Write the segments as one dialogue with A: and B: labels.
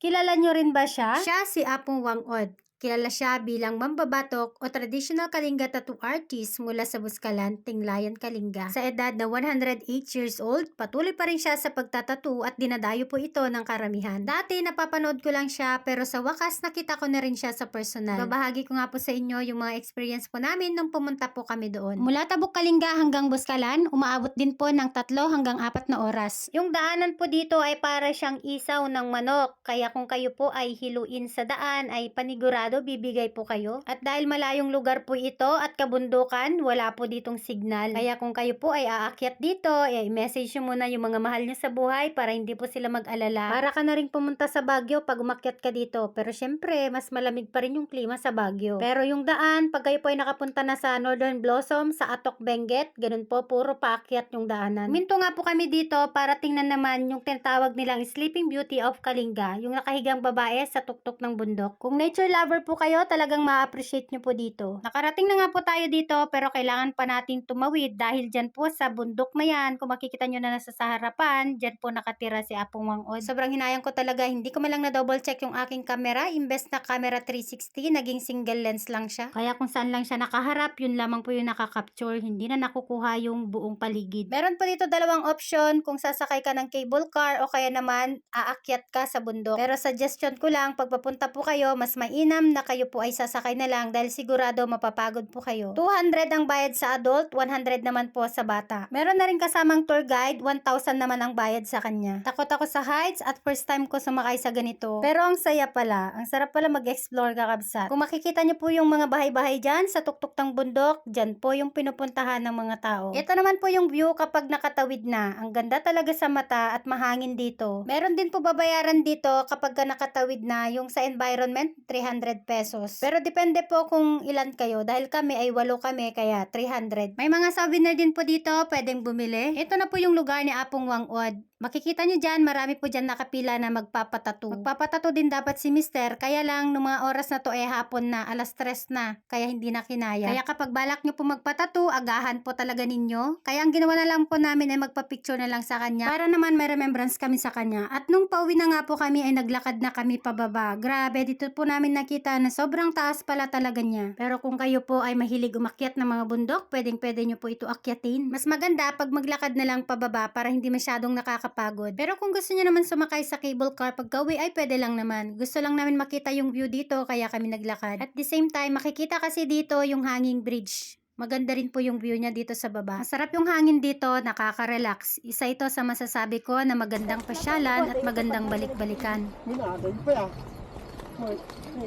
A: Kilala nyo rin ba siya? Siya si Apong Wangod. Kilala siya bilang mambabatok o traditional Kalinga tattoo artist mula sa Buskalan, Tinglayan, Kalinga. Sa edad na 108 years old, patuloy pa rin siya sa pagtatattoo at dinadayo po ito ng karamihan. Dati napapanood ko lang siya pero sa wakas nakita ko na rin siya sa personal. Babahagi ko nga po sa inyo yung mga experience po namin nung pumunta po kami doon. Mula Tabuk Kalinga hanggang Buskalan, umaabot din po ng tatlo hanggang apat na oras. Yung daanan po dito ay para siyang isaw ng manok. Kaya kung kayo po ay hiluin sa daan ay panigurado bibigay po kayo. At dahil malayong lugar po ito at kabundukan, wala po ditong signal. Kaya kung kayo po ay aakyat dito, ay message nyo muna yung mga mahal nyo sa buhay para hindi po sila mag-alala. Para ka na rin pumunta sa Baguio pag umakyat ka dito. Pero syempre, mas malamig pa rin yung klima sa Baguio. Pero yung daan, pag kayo po ay nakapunta na sa Northern Blossom, sa Atok Benguet, ganun po, puro paakyat yung daanan. Minto nga po kami dito para tingnan naman yung tinatawag nilang Sleeping Beauty of Kalinga, yung nakahigang babae sa tuktok ng bundok. Kung nature lover po kayo, talagang ma-appreciate nyo po dito. Nakarating na nga po tayo dito, pero kailangan pa natin tumawid dahil dyan po sa bundok na yan, kung makikita nyo na nasa sa harapan, dyan po nakatira si Apong Wangod. Sobrang hinayang ko talaga, hindi ko man lang na double check yung aking camera, imbes na camera 360, naging single lens lang siya. Kaya kung saan lang siya nakaharap, yun lamang po yung nakakapture, hindi na nakukuha yung buong paligid. Meron po dito dalawang option kung sasakay ka ng cable car o kaya naman aakyat ka sa bundok. Pero suggestion ko lang, pagpapunta po kayo, mas mainam na kayo po ay sasakay na lang dahil sigurado mapapagod po kayo. 200 ang bayad sa adult, 100 naman po sa bata. Meron na rin kasamang tour guide, 1,000 naman ang bayad sa kanya. Takot ako sa heights at first time ko sumakay sa ganito. Pero ang saya pala, ang sarap pala mag-explore kakabsat. Kung makikita niyo po yung mga bahay-bahay dyan sa tuktok ng bundok, dyan po yung pinupuntahan ng mga tao. Ito naman po yung view kapag nakatawid na. Ang ganda talaga sa mata at mahangin dito. Meron din po babayaran dito kapag ka nakatawid na yung sa environment, 300 pesos. Pero depende po kung ilan kayo. Dahil kami ay walo kami, kaya 300. May mga souvenir din po dito, pwedeng bumili. Ito na po yung lugar ni Apong Wangod. Makikita nyo dyan, marami po dyan nakapila na magpapatato. Magpapatato din dapat si Mister, kaya lang nung mga oras na to ay hapon na, alas stress na, kaya hindi na kinaya. Kaya kapag balak nyo po magpatato, agahan po talaga ninyo. Kaya ang ginawa na lang po namin ay magpa-picture na lang sa kanya, para naman may remembrance kami sa kanya. At nung pauwi na nga po kami ay naglakad na kami pababa. Grabe, dito po namin nakita na sobrang taas pala talaga niya. Pero kung kayo po ay mahilig umakyat ng mga bundok, pwedeng pwede nyo po ito akyatin. Mas maganda pag maglakad na lang pababa para hindi masyadong nakakapagod. Pero kung gusto nyo naman sumakay sa cable car pag gawi ay pwede lang naman. Gusto lang namin makita yung view dito kaya kami naglakad. At the same time, makikita kasi dito yung hanging bridge. Maganda rin po yung view niya dito sa baba. Masarap yung hangin dito, nakaka-relax. Isa ito sa masasabi ko na magandang pasyalan at magandang balik-balikan.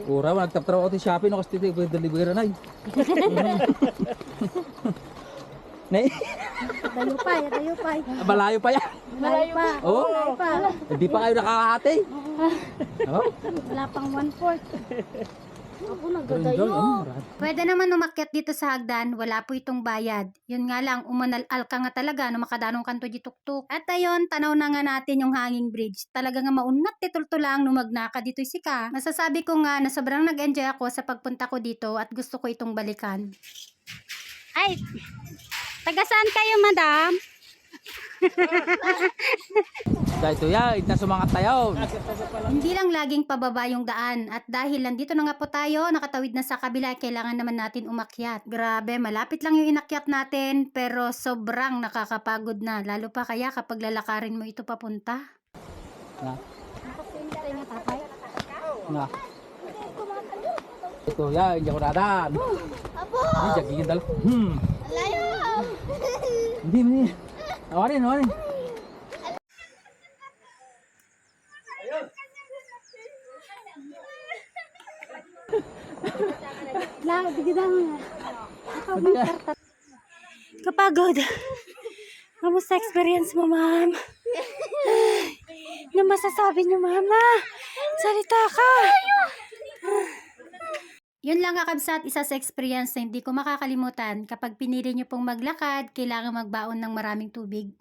B: Ura, nagtatrabaho sa Shopee no kasi pwede delivery na. Nay,
C: Dayo pa, ya, dayo pa.
B: malayo pa yan.
C: Dayo pa.
B: Oo.
C: Dayo pa.
B: Hindi pa kayo nakakate. Oh,
C: Wala pang one-fourth. Ako.
B: Oh, marami.
A: Pwede naman umakyat dito sa hagdan, wala po itong bayad. Yun nga lang, umanal-al ka nga talaga no makadanong kanto di tuktok. At ayun, tanaw na nga natin yung hanging bridge. Talaga nga maunat titulto lang no magnaka dito'y sika. Masasabi ko nga na sobrang nag-enjoy ako sa pagpunta ko dito at gusto ko itong balikan.
C: Ay, taga saan kayo, madam?
B: Dahil ito ya, ita sa mga tayaw.
A: Hindi lang laging pababa yung daan at dahil nandito na nga po tayo, nakatawid na sa kabila, kailangan naman natin umakyat. Grabe, malapit lang yung inakyat natin pero sobrang nakakapagod na. Lalo pa kaya kapag lalakarin mo ito papunta.
B: Na, na. Ito ya, hindi ako nadaan.
C: Apo!
B: Hindi, jagigin dal. Hmm.
C: Layo!
B: Hindi, hindi. Awarin, awarin.
C: Lang, bigyan mo.
B: Ya.
A: Kapagod. Kamusta experience mo, ma'am? Ano masasabi niyo, mama? Salita ka! Yun lang kakabsat, isa sa experience na hindi ko makakalimutan. Kapag pinili niyo pong maglakad, kailangan magbaon ng maraming tubig.